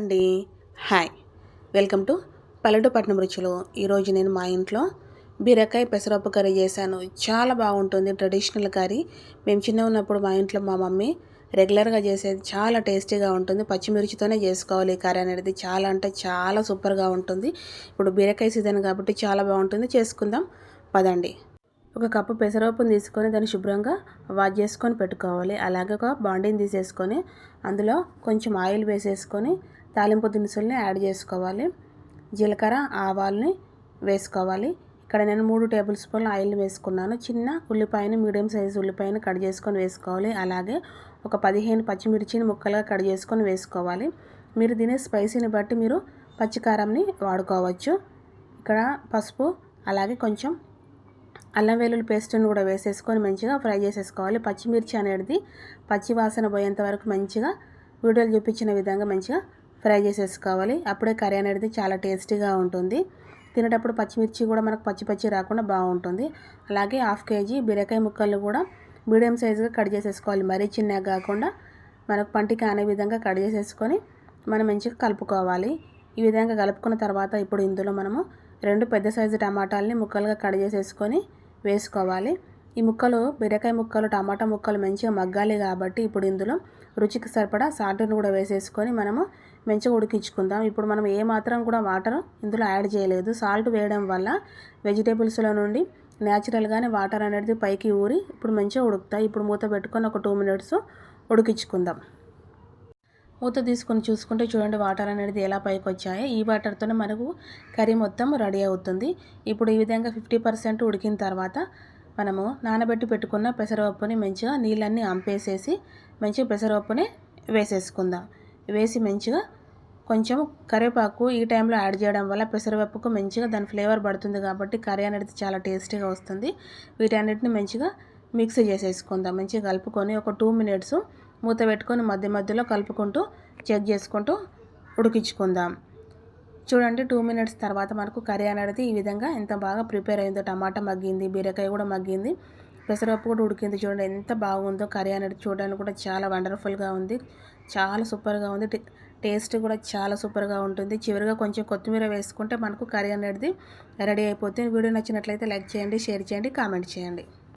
అండి. Hi. Welcome to పల్లెటూపట్నం రుచులు. ఈరోజు నేను మా ఇంట్లో బీరకాయ పెసరపప్పు కర్రీ చేశాను. చాలా బాగుంటుంది ట్రెడిషనల్ కర్రీ. మేము చిన్న ఉన్నప్పుడు మా ఇంట్లో మా మమ్మీ రెగ్యులర్గా చేసేది చాలా టేస్టీగా ఉంటుంది. పచ్చిమిర్చితోనే చేసుకోవాలి ఈ కర్రీ అనేది. చాలా అంటే చాలా సూపర్గా ఉంటుంది. ఇప్పుడు బీరకాయ సీజన్ కాబట్టి చాలా బాగుంటుంది. చేసుకుందాం. పదండి. ఒక కప్పు పెసరపప్పును తీసుకొని దాన్ని శుభ్రంగా వాష్ చేసుకొని పెట్టుకోవాలి. అలాగే ఒక బాండీని తీసేసుకొని అందులో కొంచెం ఆయిల్ వేసేసుకొని తాలింపు దినుసుల్ని యాడ్ చేసుకోవాలి. జీలకర్ర ఆవాల్ని వేసుకోవాలి. ఇక్కడ నేను మూడు టేబుల్ స్పూన్ల ఆయిల్ వేసుకున్నాను. చిన్న ఉల్లిపాయని మీడియం సైజు ఉల్లిపాయని కట్ చేసుకొని వేసుకోవాలి. అలాగే ఒక పదిహేను పచ్చిమిర్చిని ముక్కలుగా కట్ చేసుకొని వేసుకోవాలి. మీరు తినే స్పైసీని బట్టి మీరు పచ్చికారంని వాడుకోవచ్చు. ఇక్కడ పసుపు అలాగే కొంచెం అల్లం వెల్లుల్లి పేస్ట్ని కూడా వేసేసుకొని మంచిగా ఫ్రై చేసేసుకోవాలి. పచ్చిమిర్చి అనేది పచ్చి వాసన పోయేంత వరకు మంచిగా వీడియోలు చూపించిన విధంగా మంచిగా ఫ్రై చేసేసుకోవాలి. అప్పుడే కర్రీ అనేది చాలా టేస్టీగా ఉంటుంది. తినేటప్పుడు పచ్చిమిర్చి కూడా మనకు పచ్చి పచ్చి రాకుండా బాగుంటుంది. అలాగే హాఫ్ కేజీ బీరకాయ ముక్కలు కూడా మీడియం సైజుగా కట్ చేసేసుకోవాలి. మరీ చిన్నగా కాకుండా మనకు పంటికి అనే విధంగా కట్ చేసేసుకొని మనం మంచిగా కలుపుకోవాలి. ఈ విధంగా కలుపుకున్న తర్వాత ఇప్పుడు ఇందులో మనము రెండు పెద్ద సైజు టమాటాలని ముక్కలుగా కట్ చేసేసుకొని వేసుకోవాలి. ఈ ముక్కలు బీరకాయ ముక్కలు టమాటా ముక్కలు మంచిగా మగ్గాలి కాబట్టి ఇప్పుడు ఇందులో రుచికి సరిపడా సాల్ట్ని కూడా వేసేసుకొని మనము మంచిగా ఉడికించుకుందాం. ఇప్పుడు మనం ఏ మాత్రం కూడా వాటర్ ఇందులో యాడ్ చేయలేదు. సాల్ట్ వేయడం వల్ల వెజిటేబుల్స్లో నుండి న్యాచురల్గానే వాటర్ అనేది పైకి ఊరి ఇప్పుడు మంచిగా ఉడుకుతాయి. ఇప్పుడు మూత పెట్టుకొని ఒక టూ మినిట్స్ ఉడికించుకుందాం. మూత తీసుకొని చూసుకుంటే చూడండి వాటర్ అనేది ఎలా పైకి వచ్చాయో ఈ వాటర్తోనే మనకు కర్రీ మొత్తం రెడీ అవుతుంది. ఇప్పుడు ఈ విధంగా ఫిఫ్టీ పర్సెంట్ ఉడికిన తర్వాత మనము నానబెట్టి పెట్టుకున్న పెసరపప్పుని మంచిగా నీళ్ళన్నీ అంపేసేసి మంచిగా పెసరపప్పుని వేసేసుకుందాం. వేసి మంచిగా కొంచెం కరివేపాకు ఈ టైంలో యాడ్ చేయడం వల్ల పెసరపప్పుకు మంచిగా దాని ఫ్లేవర్ పడుతుంది కాబట్టి కర్రీ అనేది చాలా టేస్టీగా వస్తుంది. వీటన్నిటిని మంచిగా మిక్స్ చేసేసుకుందాం. మంచిగా కలుపుకొని ఒక టూ మినిట్స్ మూత పెట్టుకొని మధ్య మధ్యలో కలుపుకుంటూ చెక్ చేసుకుంటూ ఉడికించుకుందాం. చూడండి టూ మినిట్స్ తర్వాత మనకు కర్రీ అనేది ఈ విధంగా ఎంత బాగా ప్రిపేర్ అయిందో. టమాటా మగ్గింది బీరకాయ కూడా మగ్గింది పెసరపప్పు కూడా ఉడికింది చూడండి ఎంత బాగుందో కర్రీ అనేది చూడడానికి కూడా చాలా వండర్ఫుల్గా ఉంది. చాలా సూపర్గా ఉంది. టేస్ట్ కూడా చాలా సూపర్గా ఉంటుంది. చివరిగా కొంచెం కొత్తిమీర వేసుకుంటే మనకు కర్రీ అనేది రెడీ అయిపోతుంది. వీడియో నచ్చినట్లయితే లైక్ చేయండి షేర్ చేయండి కామెంట్ చేయండి.